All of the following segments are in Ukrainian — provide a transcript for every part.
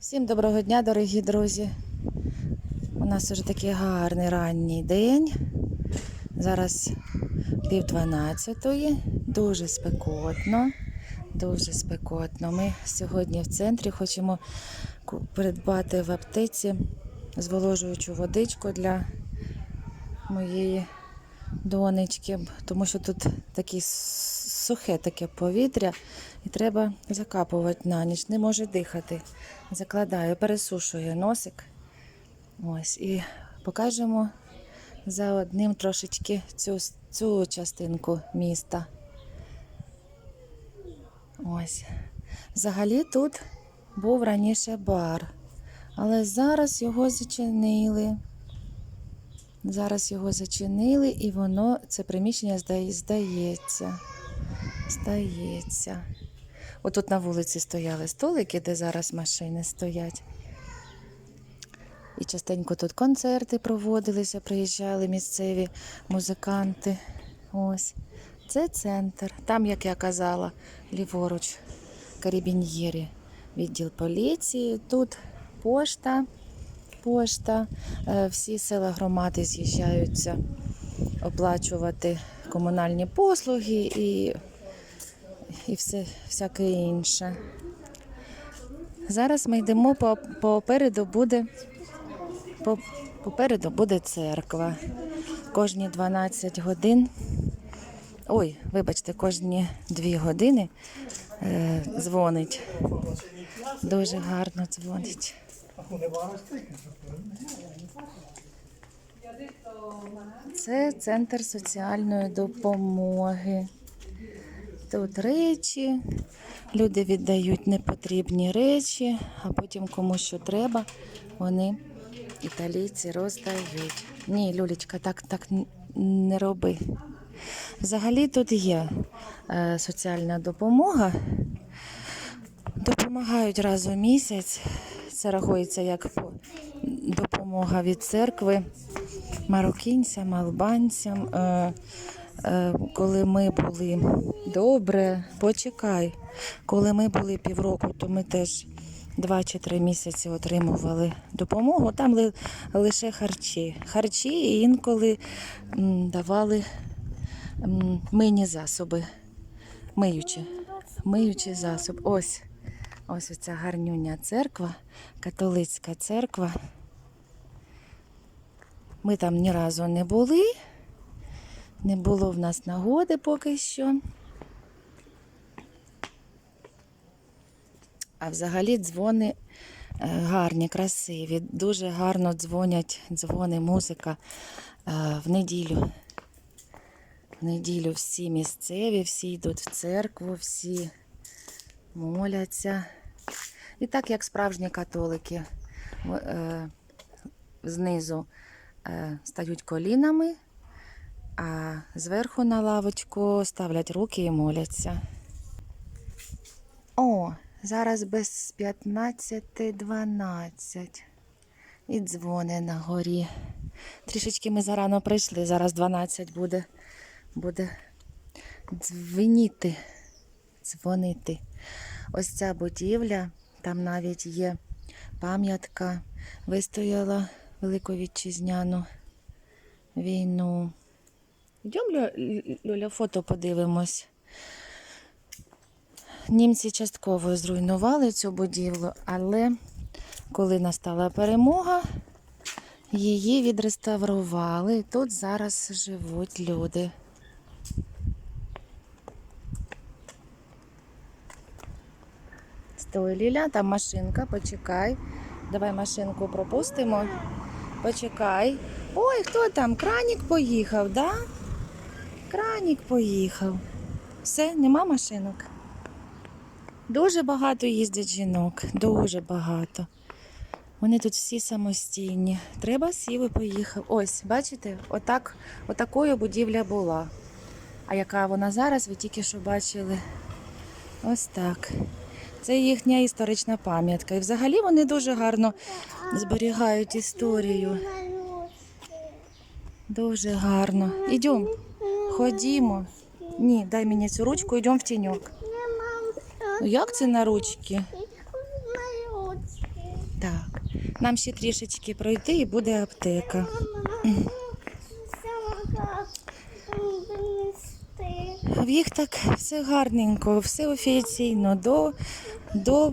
Всім доброго дня, дорогі друзі. У нас вже такий гарний ранній день. Зараз пів дванадцятої. Дуже спекотно. Дуже спекотно. Ми сьогодні в центрі хочемо придбати в аптеці зволожуючу водичку для моєї донечки, тому що тут таке с- сухе таке повітря, і треба закапувати на ніч. Не може дихати. Закладаю, пересушує носик. Ось, і покажемо за одним трошечки цю, цю частинку міста. Ось. Взагалі тут був раніше бар, але зараз його зачинили. Зараз його зачинили, і воно, це приміщення здає- здається. Здається. Отут на вулиці стояли столики, де зараз машини стоять. І частенько тут концерти проводилися, приїжджали місцеві музиканти. Ось. Це центр. Там, як я казала, ліворуч карібін'єрі, відділ поліції. Тут пошта, пошта. Е, Всі села громади з'їжджаються оплачувати комунальні послуги і, і все, всяке інше. Зараз ми йдемо по, попереду буде по, попереду буде церква. Кожні 12 годин. Ой, вибачте, кожні 2 години е, дзвонить. Дуже гарно дзвонить. Це центр соціальної допомоги. Тут речі, люди віддають непотрібні речі, а потім кому що треба, вони італійці роздають. Ні, Люлечка, так, так не роби. Взагалі тут є е, соціальна допомога. Допомагають раз у місяць. Це рахується як допомога від церкви мароккінцям, албанцям. Е, е, коли ми були добре, почекай. Коли ми були півроку, то ми теж два чи три місяці отримували допомогу. Там ли, лише харчі. Харчі інколи м, давали м, мийні засоби. Миючі. Миючі засоби. Ось. Ось ця гарнюня церква, католицька церква. Ми там ні разу не були. Не було в нас нагоди поки що. А взагалі дзвони е, гарні, красиві. Дуже гарно дзвонять дзвони, музика е, в неділю. В неділю всі місцеві, всі йдуть в церкву, всі моляться. І так як справжні католики е, знизу стають колінами, а зверху на лавочку ставлять руки і моляться. О, зараз без 15.12. І дзвони на горі. Трішечки ми зарано прийшли, зараз 12 буде, буде дзвеніти, дзвонити. Ось ця будівля, там навіть є пам'ятка, вистояла Велику Вітчизняну війну. Йдемо, Лю- Лю- Люля, фото подивимось. Німці частково зруйнували цю будівлю, але коли настала перемога, її відреставрували. І тут зараз живуть люди. Стой, Ліля, там машинка, почекай. Давай машинку пропустимо. Почекай. Ой, хто там? Кранік поїхав, да? Кранік поїхав. Все, нема машинок. Дуже багато їздять жінок, дуже багато. Вони тут всі самостійні. Треба сів і поїхав. Ось, бачите, отак, отакою будівля була. А яка вона зараз, ви тільки що бачили. Ось так. Це їхня історична пам'ятка. І взагалі вони дуже гарно зберігають історію. Дуже гарно. Ідемо, ходімо. Ні, дай мені цю ручку, йдемо в тіньок. Ну як це на ручки? Малючки. Так, нам ще трішечки пройти і буде аптека. В їх так все гарненько, все офіційно до, до,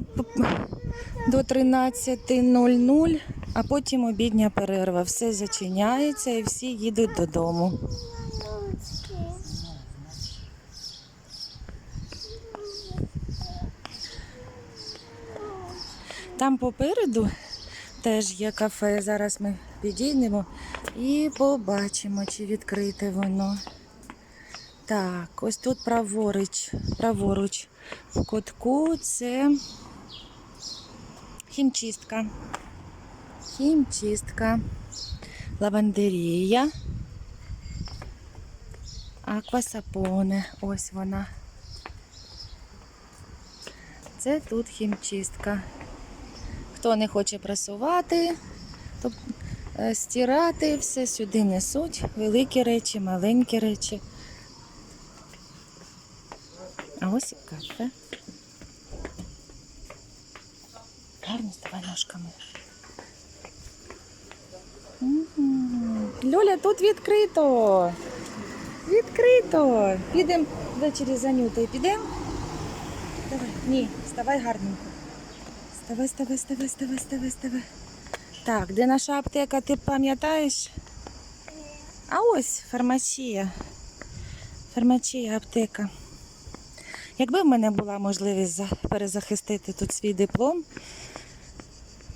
до 13.00, а потім обідня перерва. Все зачиняється і всі їдуть додому. Там попереду теж є кафе. Зараз ми підійдемо і побачимо, чи відкрите воно. Так, ось тут праворуч, праворуч в кутку це хімчистка. Хімчистка. Лавандерія. Аквасапоне. Ось вона. Це тут хімчистка. Хто не хоче прасувати, то е, стирати, все сюди несуть. Великі речі, маленькі речі. А ось і кафе. Гарно ставай ножками. Мгм. Льоля, тут відкрито. Відкрито. Підемо ввечері за Нютою. Підемо? Ні, ставай гарненько. Ставай, ставай, ставай, ставай, ставай, ставай. Так, де наша аптека, ти пам'ятаєш? А ось фармація. Фармація, аптека. Якби в мене була можливість перезахистити тут свій диплом,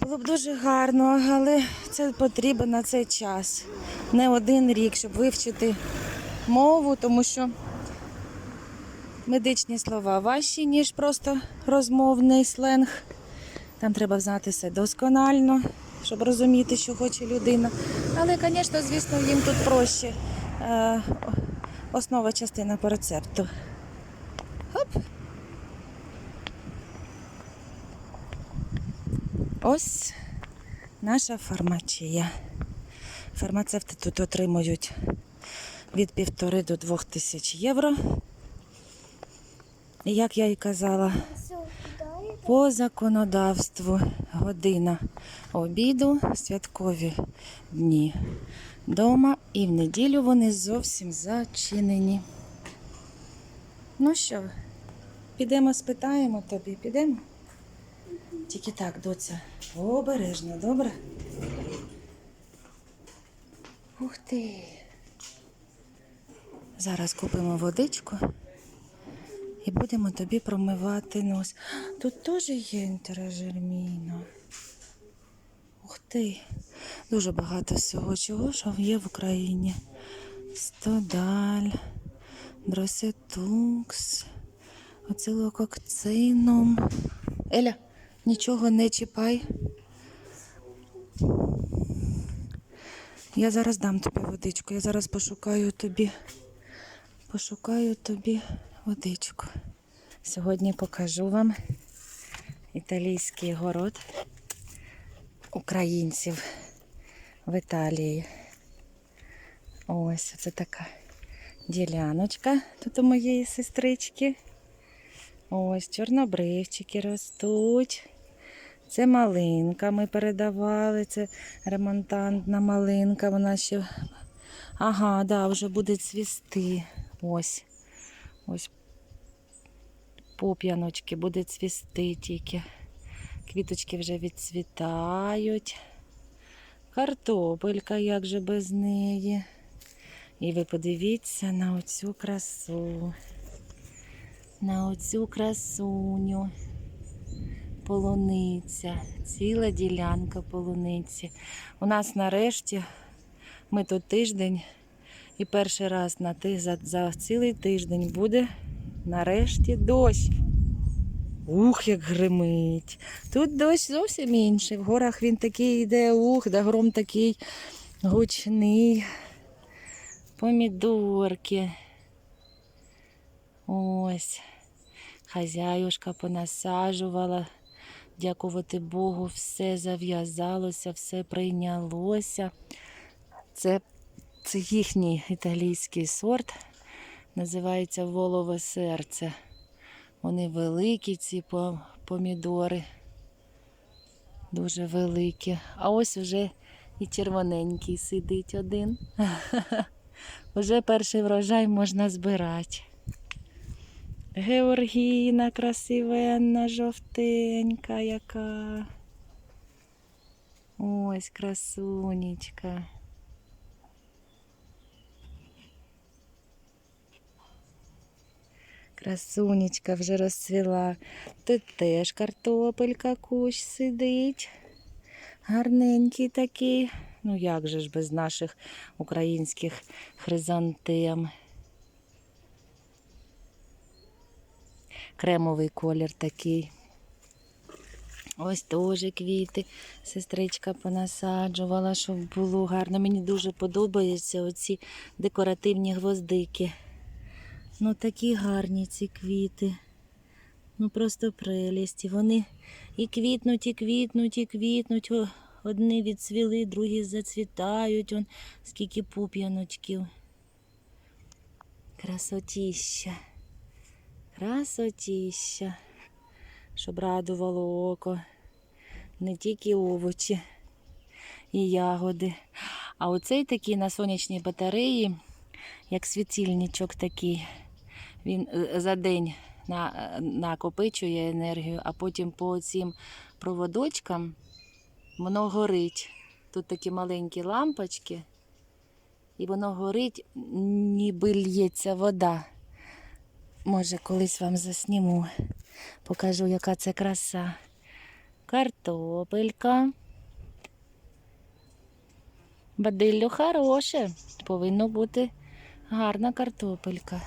було б дуже гарно, але це потрібно на цей час. Не один рік, щоб вивчити мову, тому що медичні слова важчі, ніж просто розмовний сленг. Там треба знати все досконально, щоб розуміти, що хоче людина. Але, звісно, звісно, їм тут проще. Е, основа частина по рецепту. Хоп. Ось наша фармація. Фармацевти тут отримують від півтори до двох тисяч євро. І як я і казала, по законодавству година обіду, святкові дні дома і в неділю вони зовсім зачинені. Ну що, підемо спитаємо тобі, підемо? Тільки так, доця, обережно, добре? Ух ти. Зараз купимо водичку і будемо тобі промивати нос. Тут теж є інтеражерміна. Ух ти. Дуже багато всього чого, що є в Україні. Стодаль, дросетукс, оцилококцином. Еля, нічого не чіпай. Я зараз дам тобі водичку. Я зараз пошукаю тобі. Пошукаю тобі водичку. Сьогодні покажу вам італійський город українців в Італії. Ось це така діляночка тут у моєї сестрички. Ось чорнобривчики ростуть. Це малинка ми передавали, це ремонтантна малинка, вона ще. Ага, да, вже буде цвісти. Ось. Ось поп'яночки буде цвісти тільки. Квіточки вже відцвітають. Картопелька, як же без неї. І ви подивіться на оцю красу. На оцю красуню. Полуниця. Ціла ділянка полуниці. У нас нарешті ми тут тиждень і перший раз на за, за цілий тиждень буде нарешті дощ. Ух, як гримить. Тут дощ зовсім інший. В горах він такий йде, ух, да гром такий гучний. Помідорки. Ось. Хазяюшка понасаджувала. Дякувати Богу, все зав'язалося, все прийнялося. Це, це їхній італійський сорт. Називається волове серце. Вони великі, ці помідори. Дуже великі. А ось вже і червоненький сидить один. Уже перший врожай можна збирати. Георгіна красивенна, жовтенька яка. Ось красунечка. Красунечка вже розцвіла. Тут теж картопелька кущ сидить. Гарненький такий. Ну як же ж без наших українських хризантем. Кремовий колір такий. Ось теж квіти. Сестричка понасаджувала, щоб було гарно. Мені дуже подобаються оці декоративні гвоздики. Ну такі гарні ці квіти. Ну просто прелість. І Вони і квітнуть, і квітнуть, і квітнуть. Одні відцвіли, другі зацвітають. Он скільки пуп'яночків. Красотіща. Красотіща. Щоб радувало око. Не тільки овочі і ягоди. А оцей такий на сонячній батареї, як світильничок такий. Він е, за день на, е, накопичує енергію, а потім по цим проводочкам воно горить. Тут такі маленькі лампочки, і воно горить, ніби лється вода. Може, колись вам засніму, покажу, яка це краса. Картопелька. Бадиллю хороше. Повинно бути гарна картопелька.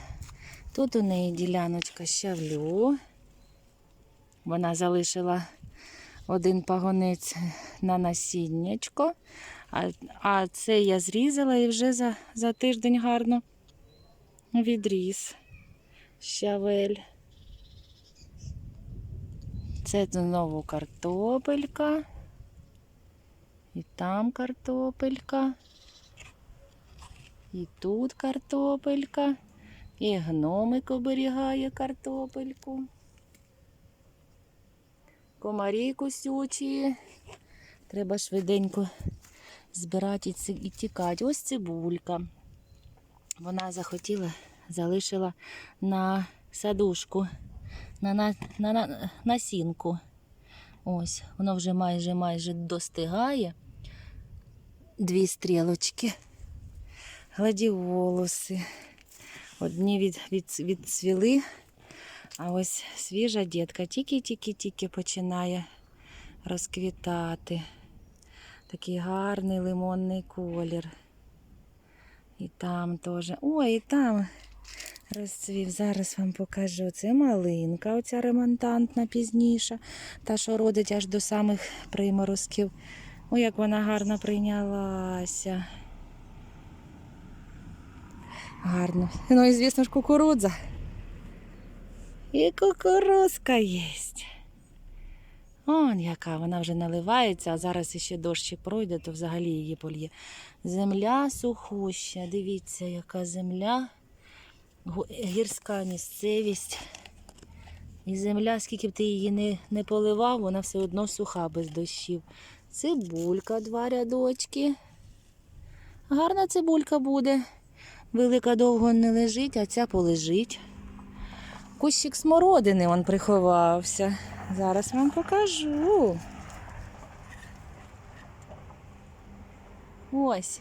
Тут у неї діляночка щавлю. Вона залишила один пагонець на насіннячко, а, а це я зрізала і вже за, за тиждень гарно відріс щавель. Це знову картопелька. І там картопелька. І тут картопелька. І гномик оберігає картопельку. Комарі кусючі. Треба швиденько збирати і тікати. Ось цибулька. Вона захотіла, залишила на садушку, на, на, на, на насінку. Ось, воно вже майже майже достигає. Дві стрілочки. Гладіолуси. Одні від, від, відцвіли, а ось свіжа дітка тільки-тільки-тільки починає розквітати. Такий гарний лимонний колір. І там теж. Ой, і там розцвів. Зараз вам покажу. Це малинка, оця ремонтантна пізніша. Та, що родить аж до самих приморозків. Ой, як вона гарно прийнялася. Гарно. Ну і звісно ж кукурудза. І кукурузка є. Он яка, вона вже наливається, а зараз іще дощик пройде, то взагалі її польє. Земля сухуща. Дивіться, яка земля. Гірська місцевість. І земля, скільки б ти її не, не поливав, вона все одно суха без дощів. Цибулька, два рядочки. Гарна цибулька буде. Велика довго не лежить, а ця полежить. Кущик смородини он приховався. Зараз вам покажу. Ось.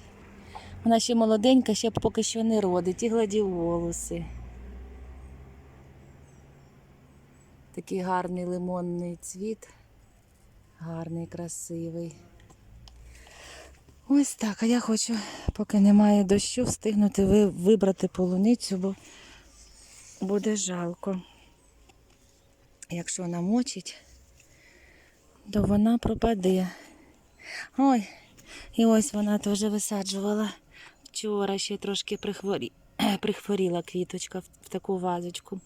Вона ще молоденька, ще поки що не родить. І гладіолуси. Такий гарний лимонний цвіт. Гарний, красивий. Ось так. А я хочу, поки немає дощу, встигнути вибрати полуницю, бо буде жалко. Якщо намочить, то вона пропаде. Ой, і ось вона теж висаджувала. Вчора ще трошки прихворі... прихворіла квіточка в, таку вазочку.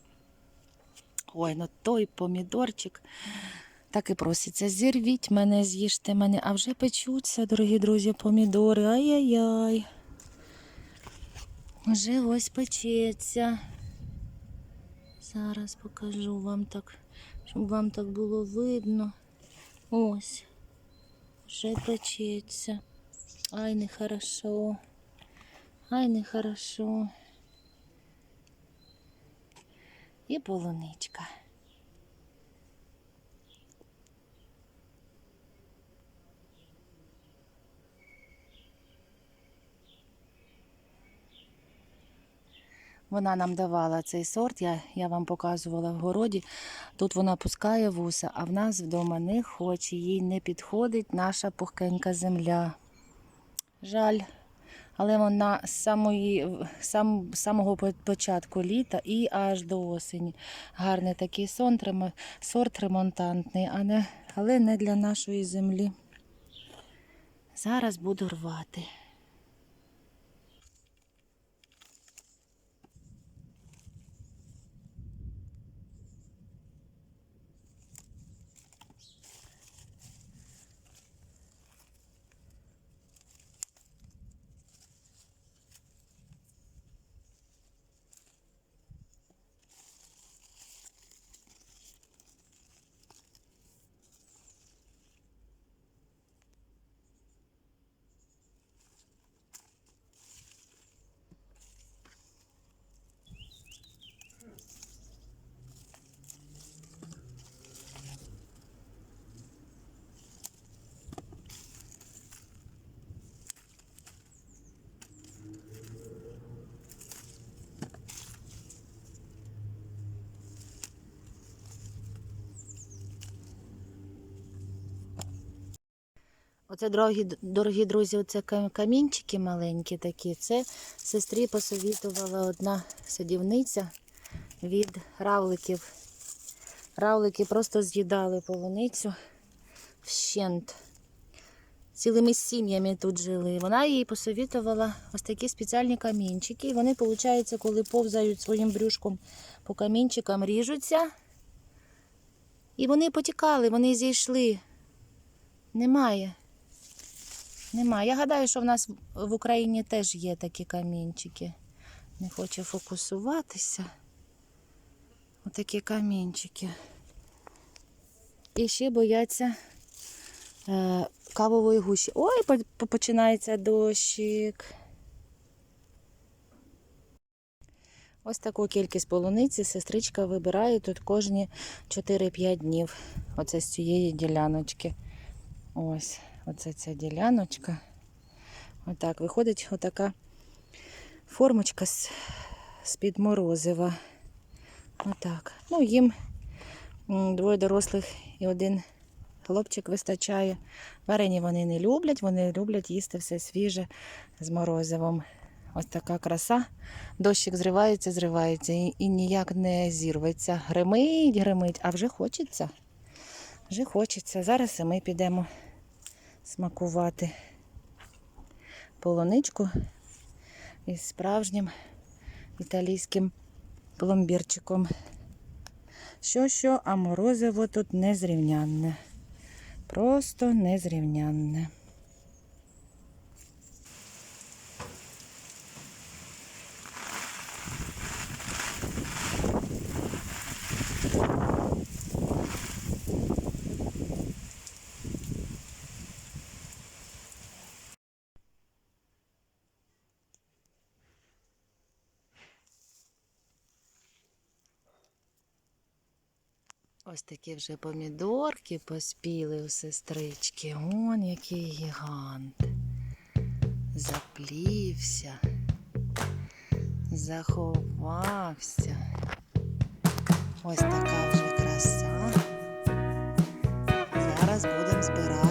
Ой, ну той помідорчик. Так і проситься, зірвіть мене, з'їжте мене, а вже печуться, дорогі друзі, помідори. Ай-яй-яй. Вже ось печеться. Зараз покажу вам так, щоб вам так було видно. Ось. Вже печеться. Ай, нехорошо. Ай, нехорошо. І полуничка. Вона нам давала цей сорт, я, я вам показувала в городі. Тут вона пускає вуса, а в нас вдома не хоче, їй не підходить наша пухкенька земля. Жаль. Але вона з самої, сам, самого початку літа і аж до осені. Гарний такий сон, сорт ремонтантний, а не, але не для нашої землі. Зараз буду рвати. Оце, дорогі, дорогі друзі, оце камінчики маленькі такі. Це сестрі посовітувала одна садівниця від равликів. Равлики просто з'їдали полуницю вщент. Цілими сім'ями тут жили. Вона їй посовітувала ось такі спеціальні камінчики. Вони, виходить, коли повзають своїм брюшком по камінчикам, ріжуться. І вони потікали, вони зійшли. Немає. Немає. Я гадаю, що в нас в Україні теж є такі камінчики. Не хочу фокусуватися. Отакі камінчики. І ще бояться е, кавової гущі. Ой, по- по- починається дощик. Ось таку кількість полуниці сестричка вибирає тут кожні 4-5 днів. Оце з цієї діляночки. Ось, оце ця діляночка. Отак виходить отака формочка з-під морозива. Отак. Ну, їм двоє дорослих і один хлопчик вистачає. Варені вони не люблять, вони люблять їсти все свіже з морозивом. Ось така краса. Дощик зривається, зривається і, і ніяк не зірветься. Гримить, гримить, а вже хочеться. Вже хочеться. Зараз і ми підемо смакувати полуничку із справжнім італійським пломбірчиком. Що, що, а морозиво тут незрівнянне. Просто незрівнянне. Ось такі вже помідорки поспіли у сестрички. Он який гігант. Заплівся, заховався. Ось така вже краса. Зараз будемо збирати